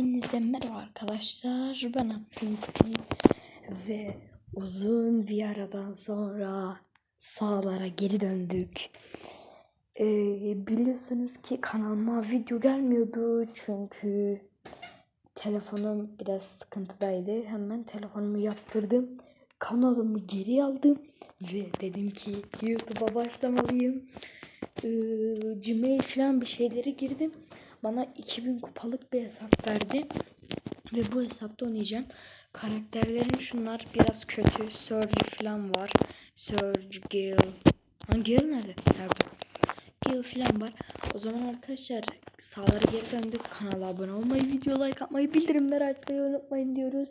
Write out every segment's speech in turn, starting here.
Hepinize merhaba arkadaşlar. Ben Abdülkadir ve uzun bir aradan sonra sağlara geri döndük. Ee, biliyorsunuz ki kanalıma video gelmiyordu çünkü telefonum biraz sıkıntıdaydı. Hemen telefonumu yaptırdım. Kanalımı geri aldım ve dedim ki YouTube'a başlamalıyım. Ee, Gmail falan bir şeyleri girdim. Bana 2000 kupalık bir hesap verdi. Ve bu hesapta oynayacağım. Karakterlerim şunlar biraz kötü. Surge falan var. Surge, Gale. Ha Gale nerede? Nerede? Gale falan var. O zaman arkadaşlar sağları geri döndük. Kanala abone olmayı, video like atmayı, bildirimleri açmayı unutmayın diyoruz.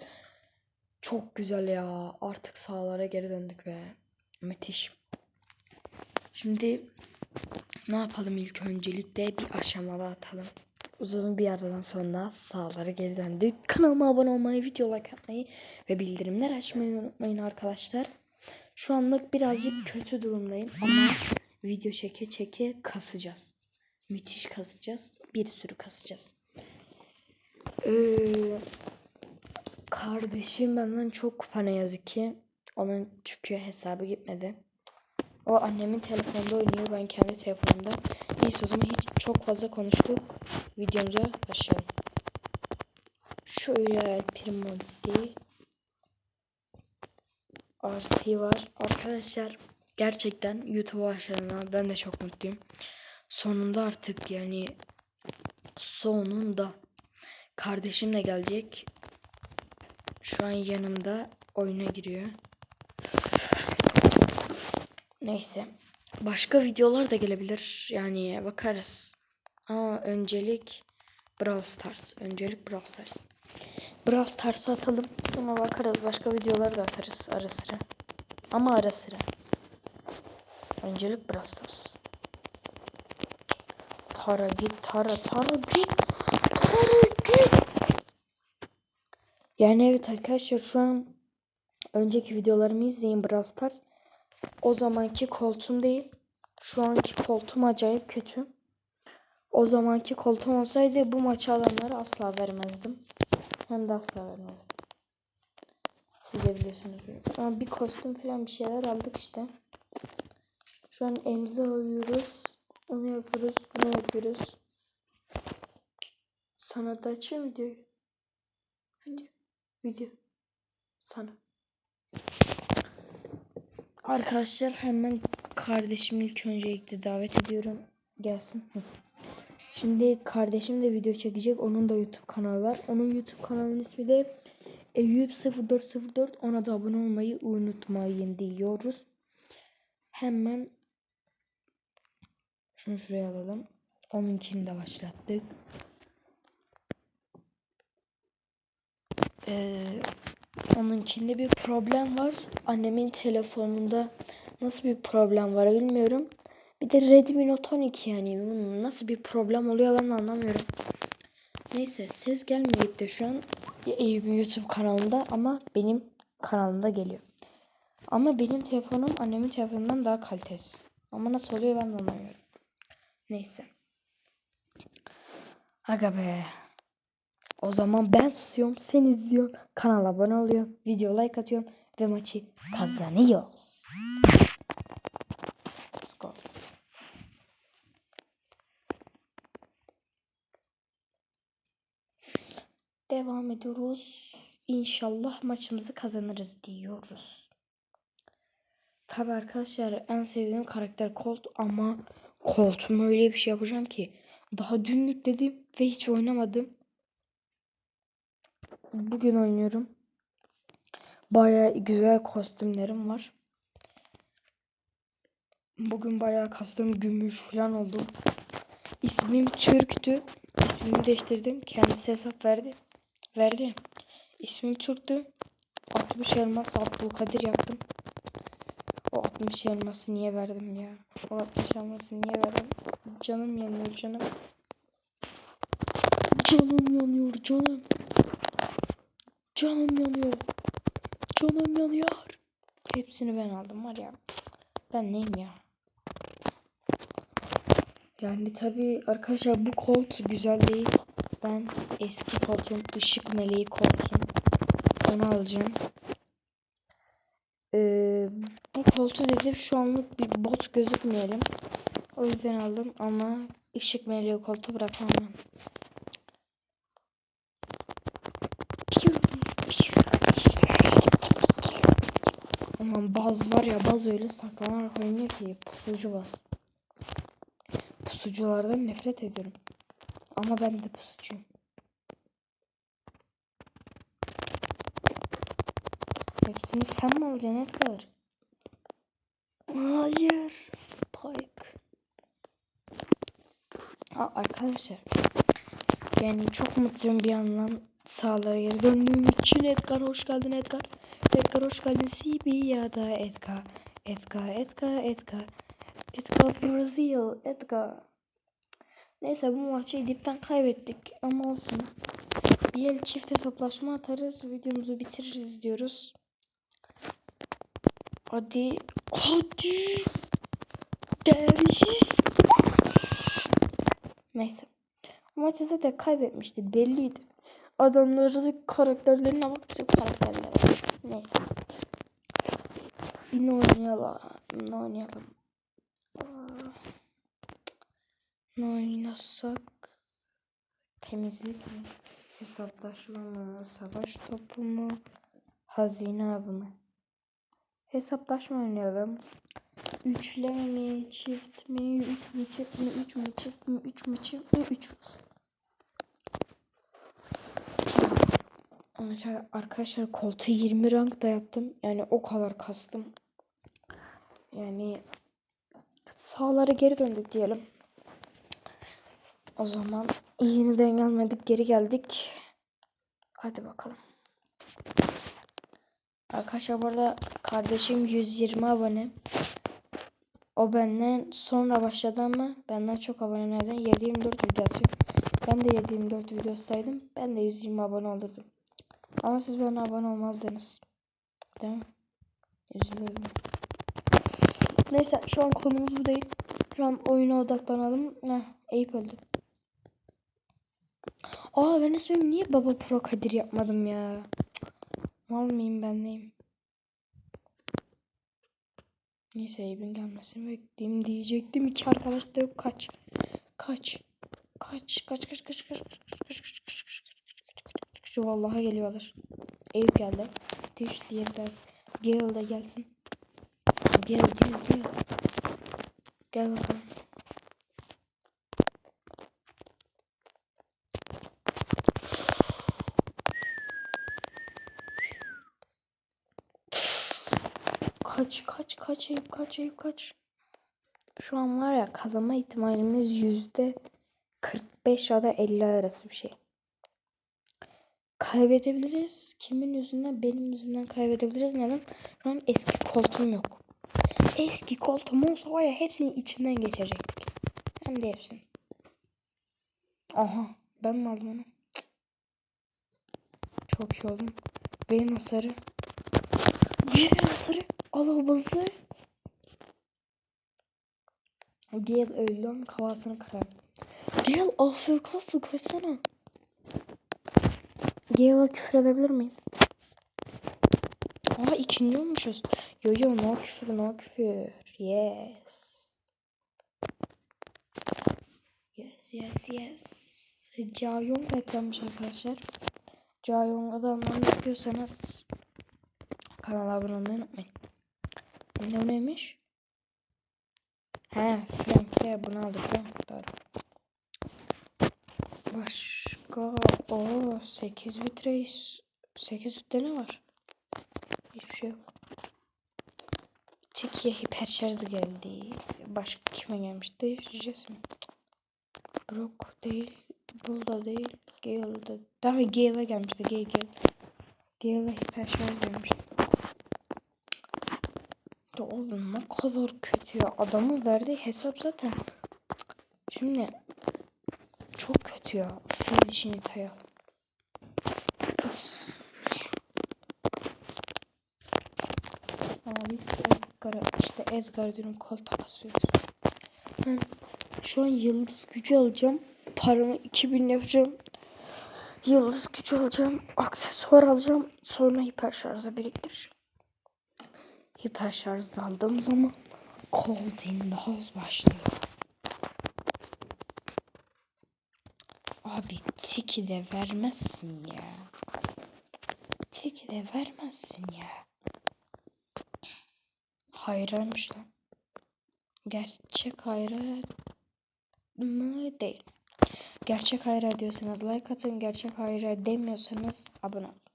Çok güzel ya. Artık sağlara geri döndük ve müthiş. Şimdi ne yapalım ilk öncelikle bir aşamalı atalım. Uzun bir aradan sonra sağlara geri döndük. Kanalıma abone olmayı, video like atmayı ve bildirimler açmayı unutmayın arkadaşlar. Şu anlık birazcık kötü durumdayım ama video çeke çeke kasacağız. Müthiş kasacağız. Bir sürü kasacağız. Ee, kardeşim benden çok kupa ne yazık ki. Onun çünkü hesabı gitmedi. O annemin telefonda oynuyor. Ben kendi telefonumda. Neyse o zaman hiç çok fazla konuştuk. Videomuza başlayalım. Şöyle Primordi artı var. Arkadaşlar gerçekten YouTube'a başladığımda ben de çok mutluyum. Sonunda artık yani sonunda kardeşim de gelecek. Şu an yanımda oyuna giriyor. Neyse. Başka videolar da gelebilir. Yani bakarız. Ama öncelik Brawl Stars. Öncelik Brawl Stars. Brawl Stars'ı atalım. Ama bakarız. Başka videolar da atarız ara sıra. Ama ara sıra. Öncelik Brawl Stars. Tara git. Tara. Tara git. Tara git. Yani evet arkadaşlar şu an önceki videolarımı izleyin Brawl Stars. O zamanki koltuğum değil. Şu anki koltuğum acayip kötü. O zamanki koltuğum olsaydı bu maçı alanları asla vermezdim. Hem de asla vermezdim. Siz de biliyorsunuz. Ama bir kostüm falan bir şeyler aldık işte. Şu an emzi alıyoruz. Onu yapıyoruz. Bunu yapıyoruz. Sana da açayım videoyu. Video. Video. Sana. Arkadaşlar hemen kardeşimi ilk öncelikle davet ediyorum. Gelsin. Şimdi kardeşim de video çekecek. Onun da YouTube kanalı var. Onun YouTube kanalının ismi de Eyüp 0404. Ona da abone olmayı unutmayın diyoruz. Hemen şunu şuraya alalım. Onunkini de başlattık. Ee, onun içinde bir problem var. Annemin telefonunda nasıl bir problem var bilmiyorum. Bir de Redmi Note 12 yani bunun nasıl bir problem oluyor ben anlamıyorum. Neyse ses gelmeyip de şu an Eyüp'ün YouTube kanalında ama benim kanalımda geliyor. Ama benim telefonum annemin telefonundan daha kalitesiz. Ama nasıl oluyor ben anlamıyorum. Neyse. Aga be. O zaman ben susuyorum, sen izliyorsun, kanala abone oluyorsun, video like atıyorsun ve maçı kazanıyoruz. Let's go. Devam ediyoruz. İnşallah maçımızı kazanırız diyoruz. Tabi arkadaşlar en sevdiğim karakter Colt ama Colt'uma öyle bir şey yapacağım ki daha dün yükledim ve hiç oynamadım. Bugün oynuyorum. Baya güzel kostümlerim var. Bugün bayağı kastım gümüş falan oldum. İsmim Türk'tü. İsmimi değiştirdim. Kendisi hesap verdi. Verdi. İsmim Türk'tü. 60 elmas Abdülkadir yaptım. O 60 elması niye verdim ya? O 60 elması niye verdim? Canım yanıyor canım. Canım yanıyor canım. Canım yanıyor. Canım yanıyor. Hepsini ben aldım var ya. Ben neyim ya? Yani tabi arkadaşlar bu kolt güzel değil. Ben eski koltuğum ışık meleği koltuğum. Onu alacağım. Ee, bu koltuğu dedim şu anlık bir bot gözükmeyelim. O yüzden aldım ama ışık meleği koltuğu bırakmam ben. Baz var ya baz öyle saklanarak oynuyor ki pusucu baz. Pusuculardan nefret ediyorum. Ama ben de pusucuyum. Hepsini sen mi alacaksın Edgar? Hayır. Spike. Aa, arkadaşlar. Yani çok mutluyum bir yandan sağlara geri döndüğüm için Edgar hoş geldin Edgar. Edgar hoş geldin ya da Edgar. Edgar, Edgar, Edgar. Edgar Brazil, Edgar. Neyse bu maçı dipten kaybettik ama olsun. Bir el çifte toplaşma atarız. Videomuzu bitiririz diyoruz. Hadi. Hadi. Deriz. Neyse. Maçı zaten kaybetmişti. Belliydi. Adamların karakterlerine bak bizim karakterlere. Neyse. Yine oynayalım. Ne oynayalım? Ne oynasak? Temizlik mi? Hesaplaşma mı? Savaş topu mu? Hazine avı mı? Hesaplaşma oynayalım. Üçleme mi? Çift mi? Üç mü çift mi? Üç mü çift mi? Üç mü çift mi? Üç. Arkadaşlar, arkadaşlar koltuğu 20 rank da yaptım. Yani o kadar kastım. Yani sağlara geri döndük diyelim. O zaman yeniden gelmedik geri geldik. Hadi bakalım. Arkadaşlar burada kardeşim 120 abone. O benden sonra başladı ama benden çok abonelerden 724 video atıyor. Ben de 724 video saydım. Ben de 120 abone olurdum. Ama siz bana abone olmazdınız. Değil mi? Üzülürdüm. Neyse şu an konumuz bu değil. Şu an oyuna odaklanalım. Heh, Eyüp öldü. Aa ben ismim niye Baba Pro Kadir yapmadım ya? Mal mıyım ben neyim? Neyse Eyüp'ün gelmesini bekleyeyim diyecektim. İki arkadaş da yok. Kaç. Kaç. Kaç kaç kaç kaç kaç kaç kaç kaç kaç Vallahi geliyorlar. Eyüp geldi. Düş diğeri de. Gale de gelsin. Gel gel gel. Gel bakalım. Kaç kaç kaç Eyüp kaç Eyüp kaç. Şu an var ya kazanma ihtimalimiz yüzde 45 ya da 50 arası bir şey. Kaybedebiliriz. Kimin yüzünden? Benim yüzümden kaybedebiliriz. Neden? Şu an eski koltuğum yok. Eski koltuğum olsa var ya hepsinin içinden geçecektik. Hem de hepsini. Aha. Ben mi aldım onu? Çok iyi oldum. Verin hasarı. Verin hasarı. Alabası. Gel öyle lan kafasını kırar. Gel AFK'sı kaçsana. Gel'e küfür edebilir miyim? Aa ikinci olmuşuz. Yo yo no küfür no küfür. Yes. Yes yes yes. Jayong eklenmiş arkadaşlar. Jayong'a da anlamı istiyorsanız kanala abone olmayı unutmayın. Ne neymiş? He, Frank'te bunu aldık değil mi? Doğru. Başka o 8 bit reis. 8 bitte ne var? Hiçbir şey yok. Tiki'ye hiper şarj geldi. Başka kime gelmişti? Jess mi? Brock değil. Bull da değil. Gale da. Daha Gale'a gelmişti. Gale Gale. Gale'a hiper şarj gelmişti. Ya oğlum ne kadar kötü ya. Adamın verdiği hesap zaten. Şimdi çok kötü ya. Fil dişini taya. Ama biz Edgar'a işte Edgar diyorum kol takasıyoruz. Ben şu an yıldız gücü alacağım. Paramı 2000 yapacağım. Yıldız gücü alacağım. Aksesuar alacağım. Sonra hiper şarjı biriktireceğim. Hiper şarj aldığım zaman Cold in the House başlıyor. Abi tiki de vermezsin ya. Tiki de vermezsin ya. Hayraymış lan. Gerçek hayra mı değil. Gerçek hayra diyorsanız like atın. Gerçek hayra demiyorsanız abone olun.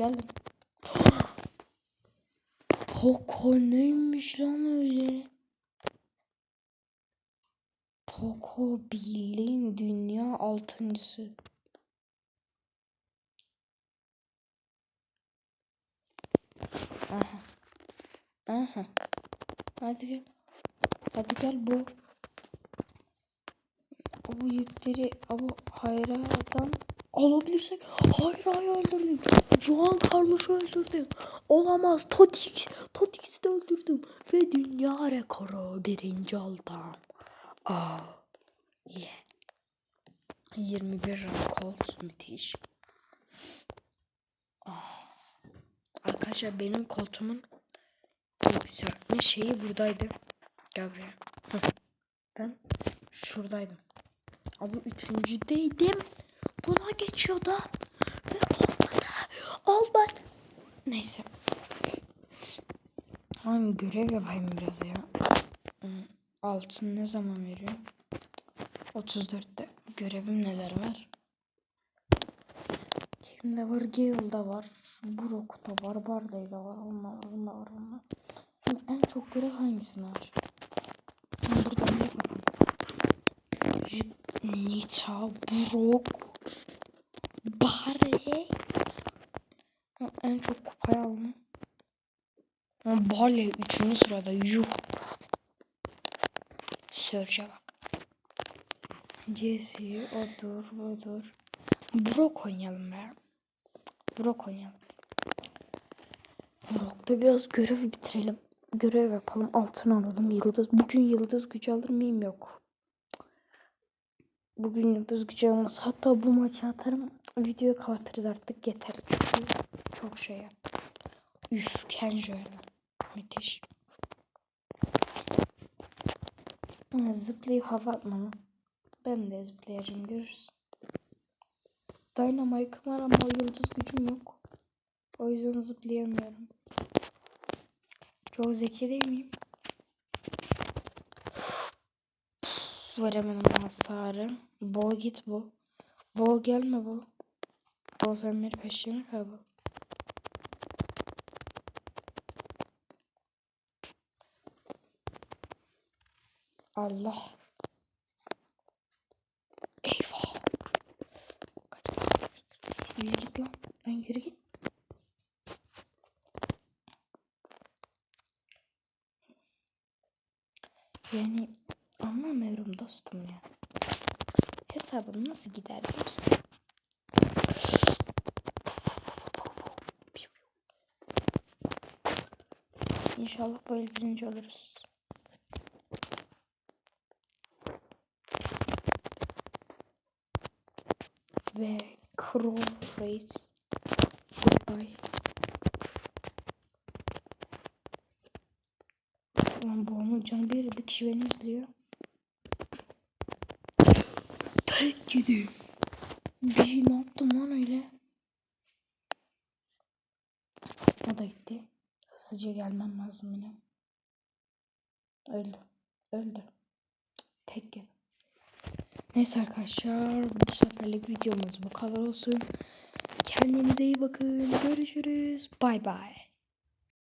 Geldin. Poco neymiş lan öyle? Poco bildiğin dünya altıncısı. Aha. Aha. Hadi gel. Hadi gel bu. O yükleri o hayradan alabilirsek Hayra'yı öldürdüm. Juan Carlos'u öldürdüm. Olamaz. Totix. Totix'i de öldürdüm. Ve dünya rekoru birinci oldum. Aa. Yeah. 21 rank oldu. Müthiş. Ah. Arkadaşlar benim koltuğumun yükseltme şeyi buradaydı. Gel. Ben şuradaydım. Ama üçüncüdeydim. Buna geçiyordum. Ve olmadı. Olmadı. Neyse. Hangi görev yapayım biraz ya. Hmm, Altın ne zaman veriyor? 34'te. Görevim neler var? Kimde var? Gale'da var. Brock'ta var. Barley'de var. Onlar var. Onlar. Onlar. Şimdi en çok görev hangisini var? Şimdi buradan bir bakalım. Nita, Brock, Barley. Ha, En çok kupayı aldım. Ama Barley 3. sırada. Yuh. Search'e bak. Jesse, odur, budur. Brock oynayalım be. Brock oynayalım. Brock'ta biraz görev bitirelim. Görev yapalım. Altın alalım. Yıldız. Bugün yıldız gücü alır mıyım? Yok. Bugün yıldız gücü almaz. Hatta bu maçı atarım. Videoyu kapatırız artık. Yeter. Çünkü çok şey yaptım. Üf. Kenji öyle. Müthiş. Zıplayıp hava atmamı. Ben de zıplayacağım. Görürüz. Dynamite'ım var ama yıldız gücüm yok. O yüzden zıplayamıyorum. Çok zeki değil miyim? Veremedim hasarı. Bo git bu. Bo gelme bu. Bo sen beni peşine kaybol. Allah. Eyvah. Kaç Yürü git lan. Lan yürü git. Yani anlamıyorum dostum ya. Hesabım nasıl gider bir? İnşallah böyle birinci oluruz. Ve Crow Race. Goodbye. Lan bu onun canı bir, bir kişi beni izliyor. Tek gidi. Bir şey ne yaptım lan öyle? O da gitti. Hızlıca gelmem lazım yine. Öldü. Öldü. Tek gidi. Neyse arkadaşlar bu seferlik videomuz bu kadar olsun. Kendinize iyi bakın. Görüşürüz. Bay bay.